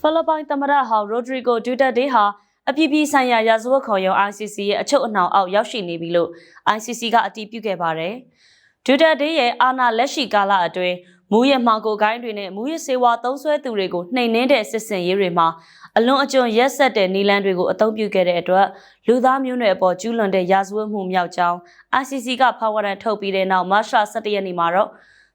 ဖိလစ်ပိုင်သမ္မတဟောင်းရိုဒရီဂိုဒူတက်တေးဟာအပြည်ပြည်ဆိုင်ရာရာဇဝတ်ခုံရုံး ICC ရဲ့အချုပ်အနှောင်အောက်ရောက်ရှိနေပြီလို့ ICC ကအတည်ပြုခဲ့ပါတယ်။ဒူတက်တေးရဲ့အာဏာလက်ရှိကာလအတွင်းမူရမှောင်ကိုကိုင်းတွေနဲ့မူရစေဝါသုံးဆွဲသူတွေကိုနှိမ်နင်းတဲ့စစ်စင်ရေးတွေမှာအလွန်အကျွံရက်ဆက်တဲ့နီလန်းတွေကိုအသုံးပြုခဲ့တဲ့အတွက်လူသားမျိုးနွယ်အပေါ်ကျူးလွန်တဲ့ရာဇဝတ်မှုမြောက်ကြောင်း ICC ကဖော်ဝရန်ထုတ်ပြီးတဲ့နောက်မတ်လ17ရက်နေ့မှာတော့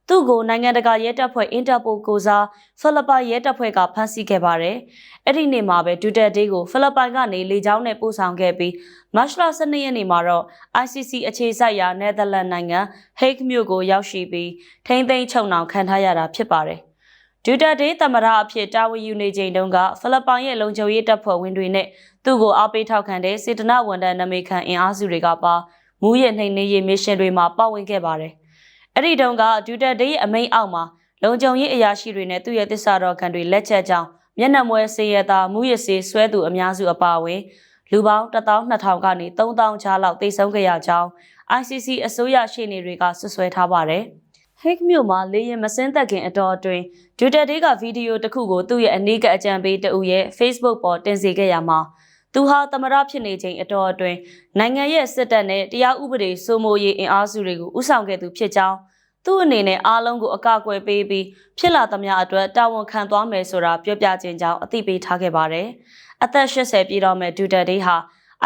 သူ့ကိုနိုင်ငံတကာရဲတပ်ဖွဲ့အင်တာပိုကိုစားဖိလစ်ပိုင်ရဲတပ်ဖွဲ့ကဖမ်းဆီးခဲ့ပါတယ်။အဲ့ဒီနေ့မှာပဲဒူတက်ဒေးကိုဖိလစ်ပိုင်ကနေလေကြောင်းနဲ့ပို့ဆောင်ခဲ့ပြီးမတ်လ12ရက်နေ့မှာတော့ ICC အခြေစိုက်ရာနယ်သာလန်နိုင်ငံဟိတ်မြို့ကိုရောက်ရှိပြီးထိမ့်သိမ်းချုပ်နှောင်ခံထားရတာဖြစ်ပါတယ်။ဒူတက်ဒေးသမ္မတအဖြစ်တာဝန်ယူနေချိန်တုန်းကဖိလစ်ပိုင်ရဲ့လုံခြုံရေးတပ်ဖွဲ့ဝင်တွေနဲ့သူ့ကိုအားပေးထောက်ခံတဲ့စေတနာဝန်ထမ်းနမိခံအင်အားစုတွေကပါမူးယစ်နှိမ်နင်းရေးမစ်ရှင်တွေမှာပါဝင်ခဲ့ပါတယ်။ အဲ့ဒီတုန်းကဒူတက်ဒေးရဲ့အမိန့်အောက်မှာလုံခြုံရေးအရာရှိတွေနဲ့သူ့ရဲ့တစ္ဆာတော်ခံတွေလက်ချက်ကြောင့်မျက်နှာမွဲစေရတာမူးယစ်စေးဆွဲသူအများစုအပါအဝင်လူပေါင်း12000ကနေ3000ချားလောက်တိတ်ဆုံးခဲ့ရကြောင်း ICC အစိုးရရှေ့နေတွေကဆွဆွဲထားပါတယ်။ဟိတ်မြို့မှာလေရင်မစင်းသက်ခင်အတော်အတွင်းဒူတက်ဒေးကဗီဒီယိုတစ်ခုကိုသူ့ရဲ့အနီးကအကြံပေးတဦးရဲ့ Facebook ပေါ်တင်စေခဲ့ရမှာသူဟာသမရဖြစ်နေချိန်အတော်အတွင်းနိုင်ငံရဲ့စစ်တပ်နဲ့တရားဥပဒေစိုးမိုးရေးအင်အားစုတွေကိုဥဆောင်ခဲ့သူဖြစ်ကြောင်း သူ့အနေနဲ့အားလုံးကိုအကာအကွယ်ပေးပြီးဖြစ်လာသမျှအတွက်တာဝန်ခံသွားမယ်ဆိုတာပြောပြခြင်းကြောင့်အသိပေးထားခဲ့ပါတယ်။အသက်80ပြည့်တော့မဲ့ဒူတက်ဒေးဟာ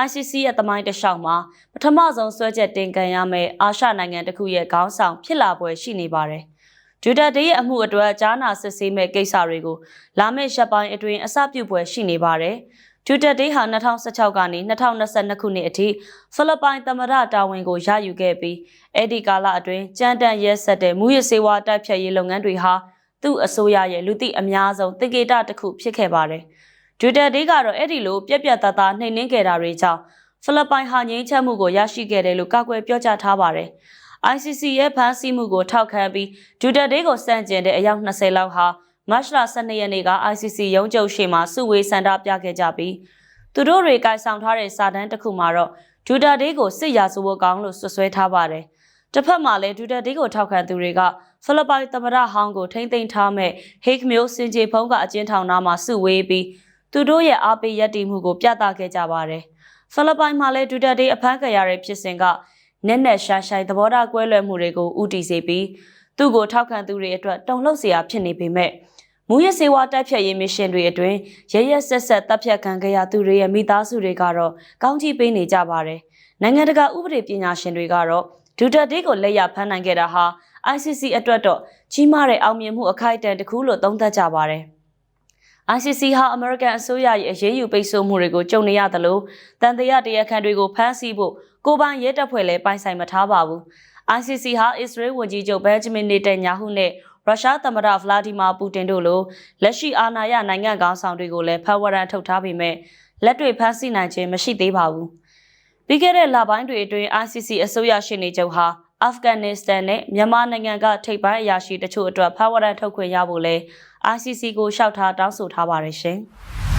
ICC ရဲ့တမိုင်းတစ်လျှောက်မှာပထမဆုံးဆွဲချက်တင်ခံရမယ့်အာရှနိုင်ငံတစ်ခုရဲ့ခေါင်းဆောင်ဖြစ်လာပွဲရှိနေပါတယ်။ဒူတက်ဒေးရဲ့အမှုအတွက်ကြားနာစစ်ဆေးမဲ့ကိစ္စတွေကိုလာမယ့်ရက်ပိုင်းအတွင်းအစပြုပွဲရှိနေပါတယ်။ ဒူတက်ဒေးဟာ2016ကနေ2022ခုနှစ်အထိဖိလစ်ပိုင်သမ္မတတာဝန်ကိုရယူခဲ့ပြီးအဲ့ဒီကာလအတွင်းကြမ်းတမ်းရဲဆက်တဲ့မူရစေဝါတိုက်ဖြတ်ရေးလုပ်ငန်းတွေဟာသူ့အစိုးရရဲ့လူသိအများဆုံးတကေတတစ်ခုဖြစ်ခဲ့ပါတယ်။ဒူတက်ဒေးကတော့အဲ့ဒီလိုပြက်ပြက်သားသားနှိမ်နင်းခဲ့တာတွေကြောင့်ဖိလစ်ပိုင်ဟာငြိမ်းချမ်းမှုကိုရရှိခဲ့တယ်လို့ကာကွယ်ပြောကြားထားပါတယ်။ ICC ရဲ့ဖမ်းဆီးမှုကိုထောက်ခံပြီးဒူတက်ဒေးကိုစန့်ကျင်တဲ့အယောက်20လောက်ဟာ မတ်လ12ရက်နေ့က ICC ရုံးချုပ်ရှိမှစုဝေးဆန္ဒပြခဲ့ကြပြီးသူတို့တွေကင်ဆောင်ထားတဲ့စာတမ်းတစ်ခုမှာတော့ဒူတာဒေးကိုစစ်ရာဇဝတ်ကောင်လို့ဆွဆွဲထားပါတယ်။တစ်ဖက်မှာလည်းဒူတာဒေးကိုထောက်ခံသူတွေကဖိလစ်ပိုင်သမ္မတဟောင်းကိုထိမ့်သိမ်းထားမဲ့ Hague မျိုးစင်ကြေဖုံးကအကျဉ်းထောင်နာမှာစုဝေးပြီးသူတို့ရဲ့အားပေးရည်တည်မှုကိုပြသခဲ့ကြပါတယ်။ဖိလစ်ပိုင်မှာလည်းဒူတာဒေးအဖမ်းခံရတဲ့ဖြစ်စဉ်ကနက်နက်ရှားရှားသဘောထားကွဲလွဲမှုတွေကိုဥတီစေပြီးသူ့ကိုထောက်ခံသူတွေအတွက်တုံ့လှုပ်စရာဖြစ်နေပေမဲ့ မူရစေဝါတိုက်ဖြတ်ရေးမစ်ရှင်တွေအတွင်းရရဆက်ဆက်တပ်ဖြတ်ခံခဲ့ရသူတွေရဲ့မိသားစုတွေကတော့ကောင်းချီးပေးနေကြပါတယ်။နိုင်ငံတကာဥပဒေပညာရှင်တွေကတော့ဒူတာဒေးကိုလက်ရဖမ်းနိုင်ခဲ့တာဟာ ICC အတွက်တော့ကြီးမားတဲ့အောင်မြင်မှုအခိုက်အတန့်တစ်ခုလို့သုံးသပ်ကြပါတယ်။ ICC ဟာအမေရိကန်အစိုးရရဲ့အရေးယူပိတ်ဆို့မှုတွေကိုကြုံနေရသလိုတန်တရားတရားခံတွေကိုဖမ်းဆီးဖို့ကိုပိုင်ရဲတပ်ဖွဲ့လည်းပိုင်ဆိုင်မထားပါဘူး။ ICC ဟာအစ္စရေးဝန်ကြီးချုပ်ဘန်ဂျမင်နေတန်ညာဟုနဲ့ ရုရှားသမ္မတဗလာဒီမာပူတင်တို့လိုလက်ရှိအာဏာရနိုင်ငံခေါင်းဆောင်တွေကိုလည်းဖမ်းဝရန်ထုတ်ထားပေမဲ့လက်တွေ့ဖမ်းဆီးနိုင်ခြင်းမရှိသေးပါဘူး။ပြီးခဲ့တဲ့လပိုင်းတွေအတွင်း ICC အစိုးရရှင်းနေချုပ်ဟာအာဖဂန်နစ္စတန်နဲ့မြန်မာနိုင်ငံကထိပ်ပိုင်းအရာရှိတချို့အတွက်ဖမ်းဝရန်ထုတ်ခွင့်ရဖို့လဲ ICC ကိုလျှောက်ထားတောင်းဆိုထားပါတယ်ရှင်။